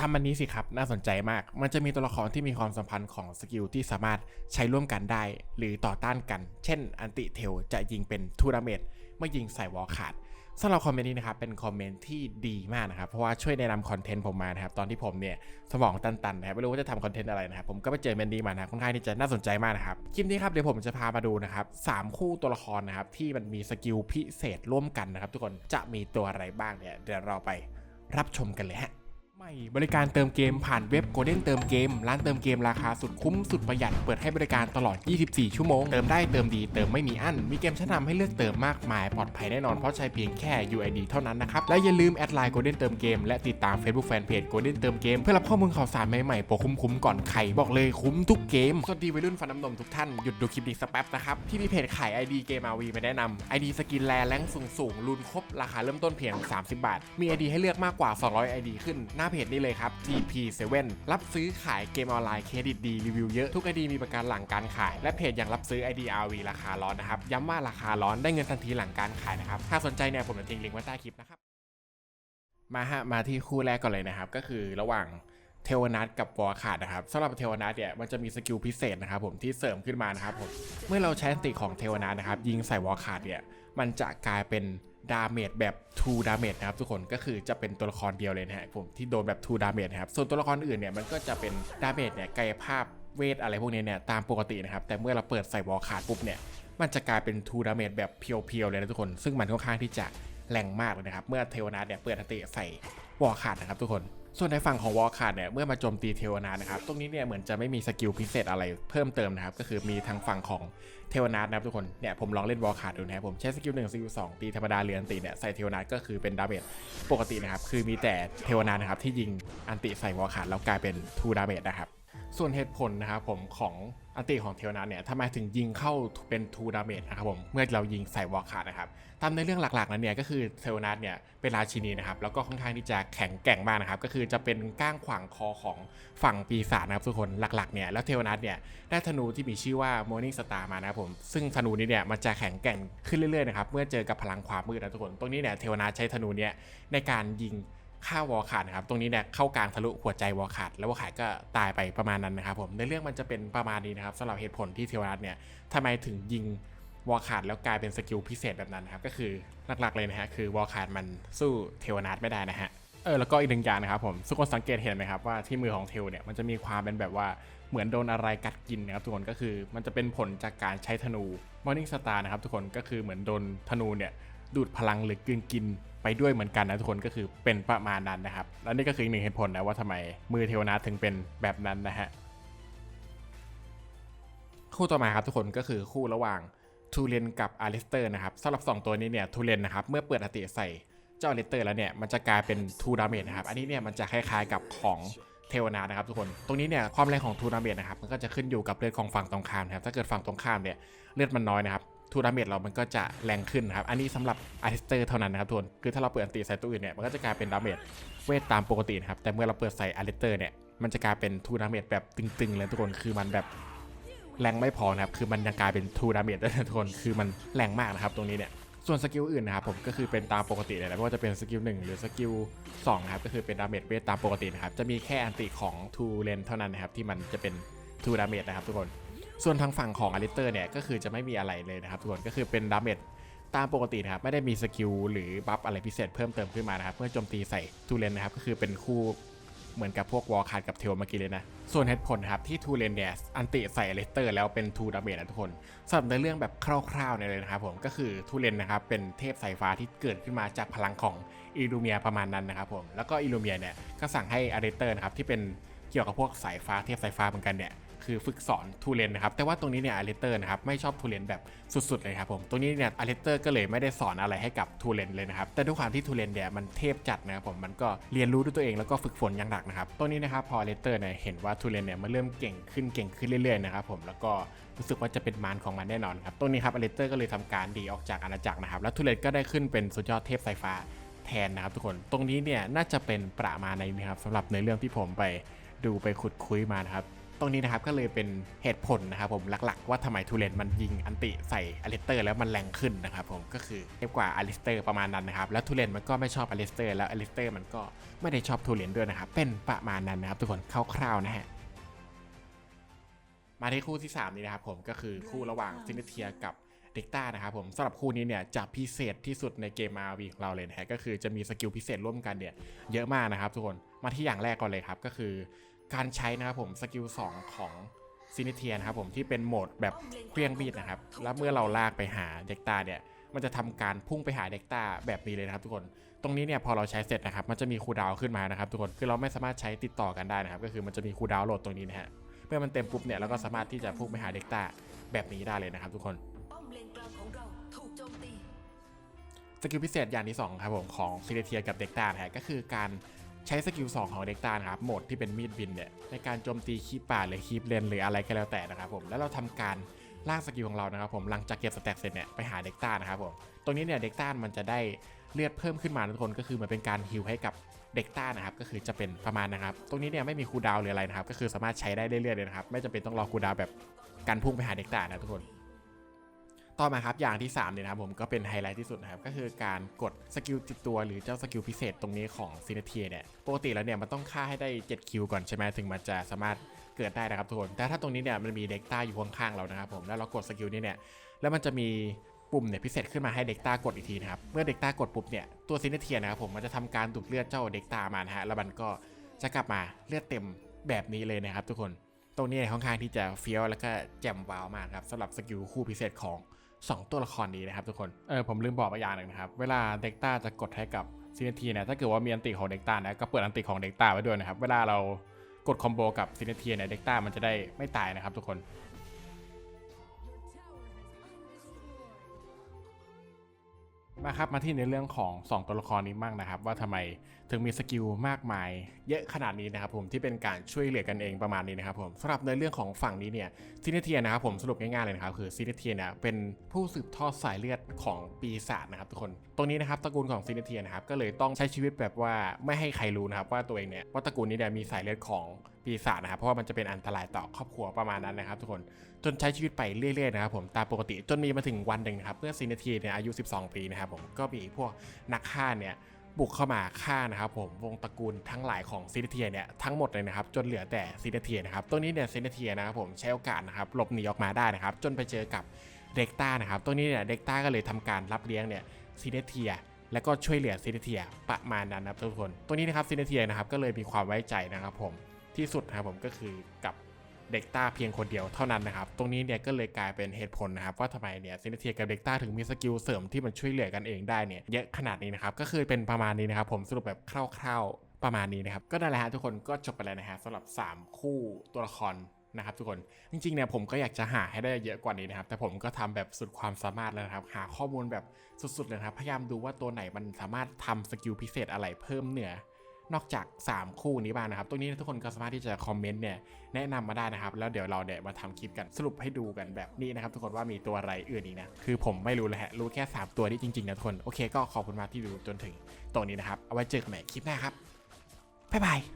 ทำอันนี้สิครับน่าสนใจมาก มันจะมีตัวละครที่มีความสัมพันธ์ของสกิลที่สามารถใช้ร่วมกันได้ หรือต่อต้านกัน เช่น อันติเทลจะยิงเป็นทูดาเมจเมื่อยิงใส่วอลขาดสำหรับคอมเมนต์นี้นะครับเป็นคอมเมนต์ที่ดีมากนะครับ เพราะว่าช่วยแนะนำคอนเทนต์ผมมานะครับ ตอนที่ผมเนี่ยสมองตันๆนะครับไม่รู้ว่าจะทำคอนเทนต์อะไรนะครับ ผมก็ไปเจอเมนนี้มานะค่อนข้างที่จะน่าสนใจมากนะครับ คลิปนี้ครับเดี๋ยวผมจะพามาดูนะครับสามคู่ตัวละครนะครับที่มันมีสกิลพิเศษร่วมกันนะครับ ทุกคนจะมีตัวอะไรบ้างเนี่ยเดี๋ยวเราไปรับชมกันเลยฮะ ใหม่บริการเติมเกมผ่านเว็บ Golden เติมเกม ร้านเติมเกมราคาสุดคุ้มสุดประหยัดเปิดให้บริการตลอด 24 ชั่วโมง เติมได้เติมดีเติมไม่มีอั้น มีเกมชั้นนำให้เลือกเติมมากมาย ปลอดภัยแน่นอนเพราะใช้เพียงแค่ UID เท่านั้นนะครับ และอย่าลืมแอดไลน์ Golden เติมเกมและติดตาม Facebook Fanpage Golden เติมเกม เพื่อรับข้อมูลข่าวสารใหม่ๆโปรคุ้มๆก่อนใครบอกเลยคุ้มทุกเกมสวัสดีวัยรุ่นฟันน้ำนมทุกท่านหยุดดูคลิปนี้สักแป๊บนะครับพี่มีเพจขาย ID เกม RV มาแนะนำ ID สกินแลแรงสูงสูงๆรุนครบราคาเริ่มต้นเพียง 30 บาท มี ID ให้เลือกมากกว่า 200 ID ขึ้นหน้าเพจนี้เลยครับ TP7 รับซื้อขายเกมออนไลน์เครดิตดีรีวิวเยอะทุก ID มีประกันหลังการขาย และเพจยังรับซื้อ ID RV ราคาร้อนนะครับ ย้ำว่าราคาร้อนได้เงินทันทีหลังการขายนะครับ ถ้าสนใจเนี่ยผมจะทิ้งลิงก์ไว้ใต้คลิปนะครับ มาฮะมาที่คู่แรกก่อนเลยนะครับ ก็คือระหว่างเทวนัทกับวอขาดนะครับสำหรับเทวนัทเนี่ยมันจะมีสกิลพิเศษนะครับผมที่เสริมขึ้นมานะครับผมเมื่อเราใช้อันติของเทวนัทนะครับยิงใส่วอขาดเนี่ยมันจะกลายเป็น ดาเมจแบบ2ดาเมจนะครับทุกคนก็คือจะเป็นตัวละครเดียวเลยนะฮะผมที่โดนแบบ2ดาเมจนะครับส่วนตัวละครอื่นเนี่ยมันก็จะเป็นดาเมจเนี่ยกายภาพเวทอะไรพวกนี้เนี่ยตามปกตินะครับแต่เมื่อเราเปิดใส่วอร์ขาดปุ๊บเนี่ยมันจะกลายเป็น2ดาเมจแบบเพียวๆเลยนะทุกคน ซึ่งมันค่อนข้างที่จะแรงมากเลยนะครับ เมื่อเทวนาเนี่ยเปิดอันติใส่วอลขาดนะครับทุกคน ส่วนในฝั่งของวอลขาดเนี่ยเมื่อมาโจมตีเทวนานะครับตรงนี้เนี่ยเหมือนจะไม่มีสกิลพิเศษอะไรเพิ่มเติมนะครับก็คือมีทางฝั่งของเทวนานะครับทุกคนเนี่ยผมลองเล่นวอลขาดดูนะครับผมใช้สกิลหนึ่งสกิลสองตีธรรมดาเรือนตีเนี่ยใส่เทวนาก็คือเป็นดาเมจปกตินะครับคือมีแต่เทวนานะครับที่ยิงอันติใส่วอลขาดแล้วกลายเป็นทูดาเมจนะครับส่วนเหตุผลนะครับผมของ อันติของเทวนาเนี่ยทำไมถึงยิงเข้าเป็นทูดาเมจนะครับผมเมื่อเรายิงใส่วอลขาดนะครับตามในเรื่องหลักๆนั้นเนี่ยก็คือเทวนาเนี่ยเป็นราชินีนะครับแล้วก็ค่อนข้างที่จะแข็งแกร่งมากนะครับก็คือจะเป็นก้างขวางคอของฝั่งปีศาจนะครับทุกคนหลักๆเนี่ยแล้วเทวนาเนี่ยได้ธนูที่มีชื่อว่า Morning Star มานะครับผมซึ่งธนูนี้เนี่ยมันจะแข็งแกร่งขึ้นเรื่อยๆนะครับเมื่อเจอกับพลังความมืดนะทุกคนตรงนี้เนี่ยเทวนาใช้ธนูเนี่ยในการยิง ฆ่าวอลขาดนะครับตรงนี้เนี่ยเข้ากลางทะลุหัวใจวอลขาดแล้ววอลขาดก็ตายไปประมาณนั้นนะครับผมในเรื่องมันจะเป็นประมาณนี้นะครับสำหรับเหตุผลที่เทวรัตเนี่ยทำไมถึงยิงวอลขาดแล้วกลายเป็นสกิลพิเศษแบบนั้นนะครับก็คือหลักๆเลยนะฮะคือวอลขาดมันสู้เทวนัทไม่ได้นะฮะเออแล้วก็อีกหนึ่งอย่างนะครับผมทุกคนสังเกตเห็นไหมครับว่าที่มือของเทวเนี่ยมันจะมีความเป็นแบบว่าเหมือนโดนอะไรกัดกินนะครับทุกคนก็คือมันจะเป็นผลจากการใช้ธนู Morning Star นะครับทุกคนก็คือเหมือนโดนธนูเนี่ย ดูดพลังหรือกลืนกินไปด้วยเหมือนกันนะทุกคนก็คือเป็นประมาณนั้นนะครับและนี่ก็คืออีกหนึ่งเหตุผลนะว่าทำไมมือเทวนาถึงเป็นแบบนั้นนะฮะคู่ต่อมาครับทุกคนก็คือคู่ระหว่างทูเรนกับอาริสเตอร์นะครับสำหรับ 2 ตัวนี้เนี่ยทูเรนนะครับเมื่อเปิดอติใส่เจ้าอาริสเตอร์แล้วเนี่ยมันจะกลายเป็นทูดาเมจนะครับอันนี้เนี่ยมันจะคล้ายๆกับของเทวนานะครับทุกคน ตรงนี้เนี่ยความแรงของทูดาเมจนะครับมันก็จะขึ้นอยู่กับเลือดของฝั่งตรงข้ามนะครับ ถ้าเกิดฝั่งตรงข้ามเนี่ยเลือดมันน้อยนะครับ ทูดาเมจเรามันก็จะแรงขึ้นนะครับ อันนี้สำหรับอาร์ติสเตอร์เท่านั้นนะครับทุกคนคือถ้าเราเปิดอันติใส่ตัวอื่นเนี่ย มันก็จะกลายเป็นดาเมจเวทตามปกตินะครับ แต่เมื่อเราเปิดใส่อาร์ติสเตอร์เนี่ย มันจะกลายเป็นทูดาเมจแบบตึงๆเลยทุกคน คือมันแบบแรงไม่พอนะครับ คือมันยังกลายเป็นทูดาเมจได้นะทุกคน คือมันแรงมากนะครับตรงนี้เนี่ย ส่วนสกิลอื่นนะครับผมก็คือเป็นตามปกติเลยนะไม่ว่าจะเป็นสกิล1หรือสกิล2นะครับ ก็คือเป็นดาเมจเวทตามปกตินะครับ จะมีแค่อันติของทูเลนเท่านั้นนะครับที่มันจะเป็นทูดาเมจนะครับทุกคน ส่วนทางฝั่งของอลิเตอร์เนี่ยก็คือจะไม่มีอะไรเลยนะครับทุกคนก็คือเป็นดาเมจตามปกตินะครับไม่ได้มีสกิลหรือบัฟอะไรพิเศษเพิ่มเติมขึ้นมานะครับเมื่อโจมตีใส่ทูเลนนะครับก็คือเป็นคู่เหมือนกับพวกวอลคาร์ดกับเทลเมื่อกี้เลยนะ ส่วนเหตุผลครับที่ทูเลนเนี่ยอันติใส่อลิเตอร์แล้วเป็นทูดาเมจนะทุกคนสำหรับในเรื่องแบบคร่าวๆเนี่ยเลยนะครับผมก็คือทูเลนนะครับเป็นเทพสายฟ้าที่เกิดขึ้นมาจากพลังของอิลูเมียประมาณนั้นนะครับผมแล้วก็อิลูเมียเนี่ยก็สั่งให้อลิเตอร์นะครับที่เป็นเกี่ยวกับพวกสายฟ้าเทพสายฟ้าเหมือนกันเนี่ย คือฝึกสอนทูเรนนะครับแต่ว่าตรงนี้เนี่ยอเลเตอร์นะครับไม่ชอบทูเรนแบบสุดๆเลยครับผมตรงนี้เนี่ยอเลเตอร์ก็เลยไม่ได้สอนอะไรให้กับทูเรนเลยนะครับแต่ด้วยความที่ทูเรนเนี่ยมันเทพจัดนะครับผมมันก็เรียนรู้ด้วยตัวเองแล้วก็ฝึกฝนอย่างหนักนะครับตรงนี้นะครับพออเลเตอร์เนี่ยเห็นว่าทูเรนเนี่ยมันเริ่มเก่งขึ้นเก่งขึ้นเรื่อยๆนะครับผมแล้วก็รู้สึกว่าจะเป็นมารของมันแน่นอนครับตรงนี้ครับอเลเตอร์ก็เลยทำการดีออกจากอาณาจักรนะครับแล้วทูเรนก็ได้ขึ้นเป็นสุดยอดเทพสายฟ้าแทนนะครับทุกคนตรงนี้เนี่ยน่าจะเป็นประมาณในนี้ครับสำหรับในเรื่องที่ผมไปดูไปขุดคุยมานะครับ ตรงนี้นะครับก็เลยเป็นเหตุผลนะครับผมหลักๆ ว่าทำไมทูเลนมันยิงอันติใส่อลิสเตอร์แล้วมันแรงขึ้นนะครับผมก็คือเทียบกว่าอลิสเตอร์ประมาณนั้นนะครับแล้วทูเลนมันก็ไม่ชอบอลิสเตอร์แล้วอลิสเตอร์มันก็ไม่ได้ชอบทูเลนด้วยนะครับเป็นประมาณนั้นนะครับทุกคนคร่าวๆนะฮะมาที่คู่ที่ 3 นี้นะครับผมก็คือคู่ระหว่างซินเทียกับเด็กต้านะครับผมสำหรับคู่นี้เนี่ยจะพิเศษที่สุดในเกมมาวีของเราเลยนะฮะก็คือจะมีสกิลพิเศษร่วมกันเนี่ยเยอะมากนะครับทุกคนมาที่อย่างแรกก่อนเลยครับก็คือ การใช้นะครับผมสกิล2ของซินเทียนะครับผมที่เป็นโหมดแบบเครื่องบีดนะครับ แล้วเมื่อเราลากไปหาเด็กตาเนี่ย มันจะทำการพุ่งไปหาเด็กตาแบบนี้เลยนะครับทุกคน ตรงนี้เนี่ยพอเราใช้เสร็จนะครับ มันจะมีคูดาวขึ้นมานะครับทุกคน คือเราไม่สามารถใช้ติดต่อกันได้นะครับ ก็คือมันจะมีคูดาวโหลดตรงนี้นะฮะ เมื่อมันเต็มปุ๊บเนี่ยเราก็สามารถที่จะพุ่งไปหาเด็กตาแบบนี้ได้เลยนะครับ ทุกคนสกิลพิเศษอย่างที่2ครับผมของซิเลเทียกับเด็กตานะฮะก็คือการ ใช้สกิล2ของเด็กตานะครับโหมดที่เป็นมีดบินเนี่ยในการโจมตีคีปป่าหรือคีปเลนหรืออะไรก็แล้วแต่นะครับผมแล้วเราทำการล่างสกิลของเรานะครับผมหลังจากเก็บสแต็กเสร็จเนี่ยไปหาเด็กต้านะครับผมตรงนี้เนี่ยเด็กต้ามันจะได้เลือดเพิ่มขึ้นมาทุกคนก็คือมันเป็นการฮิลให้กับเด็กต้านะครับก็คือจะเป็นประมาณนะครับ ตรงนี้เนี่ยไม่มีคูดาวหรืออะไรนะครับก็คือสามารถใช้ได้เรื่อยๆเลยนะครับไม่จำเป็นต้องรอคูดาวแบบการพุ่งไปหาเด็กต้านะทุกคน ต่อมาครับอย่างที่3เนี่ยนะครับผมก็เป็นไฮไลท์ที่สุดนะครับก็คือการกดสกิลติดตัวหรือเจ้าสกิลพิเศษตรงนี้ของซินเทียเนี่ยปกติแล้วเนี่ยมันต้องฆ่าให้ได้ 7 คิวก่อนใช่ไหมถึงมันจะสามารถเกิดได้นะครับทุกคนแต่ถ้าตรงนี้เนี่ยมันมีเด็กต้าอยู่ข้างๆเรานะครับผมแล้วเรากดสกิลนี้เนี่ยแล้วมันจะมีปุ่มเนี่ยพิเศษขึ้นมาให้เด็กต้ากดอีกทีนะครับเมื่อเด็กต้ากดปุ๊บเนี่ยตัวซินเทียนะครับผมมันจะทำการดูดเลือดเจ้าเด็กต้ามานะฮะแล้วมันก็จะกลับมาเลือดเต็มแบบนี้เลยนะครับ ทุกคนตรงนี้ค่อนข้างที่จะเฟี้ยวแล้วก็แจ่มวาวมากครับสำหรับสกิลคู่พิเศษของ 2 ตัวละครนี้นะครับทุกคน เออผมลืมบอกไปอย่างหนึ่งนะครับ เวลาเด็กต้าจะกดให้กับซีนทีเนี่ยถ้าเกิดว่ามีอันติของเด็กต้านะก็เปิดอันติของเด็กต้าไว้ด้วยนะครับ เวลาเรากดคอมโบกับซีนทีเนี่ยเด็กต้ามันจะได้ไม่ตายนะครับทุกคน มาครับมาที่ในเรื่องของ 2 ตัวละครนี้บ้างนะครับ ว่าทำไมถึงมีสกิลมากมาย เยอะขนาดนี้นะครับผมที่เป็นการช่วยเหลือกันเองประมาณนี้นะครับผมสำหรับในเรื่องของฝั่งนี้เนี่ยซินเทียนะครับผมสรุปง่ายๆเลยนะครับคือซินเทียเนี่ยเป็นผู้สืบทอดสายเลือดของปีศาจนะครับทุกคนตรงนี้นะครับตระกูลของซินเทียนะครับก็เลยต้องใช้ชีวิตแบบว่าไม่ให้ใครรู้นะครับว่าตัวเองเนี่ยว่าตระกูลนี้เนี่ยมีสายเลือดของ ปีศาจนะครับเพราะว่ามันจะเป็นอันตรายต่อครอบครัวประมาณนั้นนะครับทุกคนจนใช้ชีวิตไปเรื่อยๆนะครับผมตามปกติจนมีมาถึงวันหนึ่งนะครับเมื่อซีนาทีเนี่ยอายุ 12 ปีนะครับผมก็มีพวกนักฆ่าเนี่ยบุกเข้ามาฆ่านะครับผมวงตระกูลทั้งหลายของซีนาเทียเนี่ยทั้งหมดเลยนะครับจนเหลือแต่ซีนาเทียนะครับตัวนี้เนี่ยซีนาเทียนะครับผมใช้โอกาสนะครับหลบหนีออกมาได้นะครับจนไปเจอกับเด็กต้านะครับตัวนี้เนี่ยเด็กต้าก็เลยทำการรับเลี้ยงเนี่ยซีนาเทียแล้วก็ช่วยเหลือซีนาเทียประมาณนั้นนะครับทุกคนตัวนี้นะครับซีนาเทียนะครับก็เลยมีความไว้ใจนะครับผม ที่สุดนะครับผมก็คือกับเด็กต้าเพียงคนเดียวเท่านั้นนะครับ ตรงนี้เนี่ยก็เลยกลายเป็นเหตุผลนะครับว่าทำไมเนี่ยซินเทียกับเด็กต้าถึงมีสกิลเสริมที่มันช่วยเหลือกันเองได้เนี่ยเยอะขนาดนี้นะครับก็คือเป็นประมาณนี้นะครับผมสรุปแบบคร่าวๆประมาณนี้นะครับก็นั่นแหละฮะทุกคนก็จบไปแล้วนะฮะสำหรับ 3 คู่ตัวละครนะครับทุกคนจริงๆเนี่ยผมก็อยากจะหาให้ได้เยอะกว่านี้นะครับ แต่ผมก็ทำแบบสุดความสามารถแล้วนะครับ หาข้อมูลแบบสุดๆเลยนะครับพยายามดูว่าตัวไหนมันสามารถทำสกิลพิเศษอะไรเพิ่มเหนือ นอกจาก 3 คู่นี้บ้างนะครับ ตรงนี้ทุกคนก็สามารถที่จะคอมเมนต์เนี่ยแนะนำมาได้นะครับ แล้วเดี๋ยวเราเนี่ยมาทำคลิปกันสรุปให้ดูกันแบบนี้นะครับ ทุกคนว่ามีตัวอะไรอื่นอีกนะ คือผมไม่รู้เลยฮะ รู้แค่ 3 ตัวนี้จริงๆนะทุกคน โอเคก็ขอบคุณมากที่ดูจนถึงตรงนี้นะครับ เอาไว้เจอกันใหม่คลิปหน้าครับ บ๊ายบาย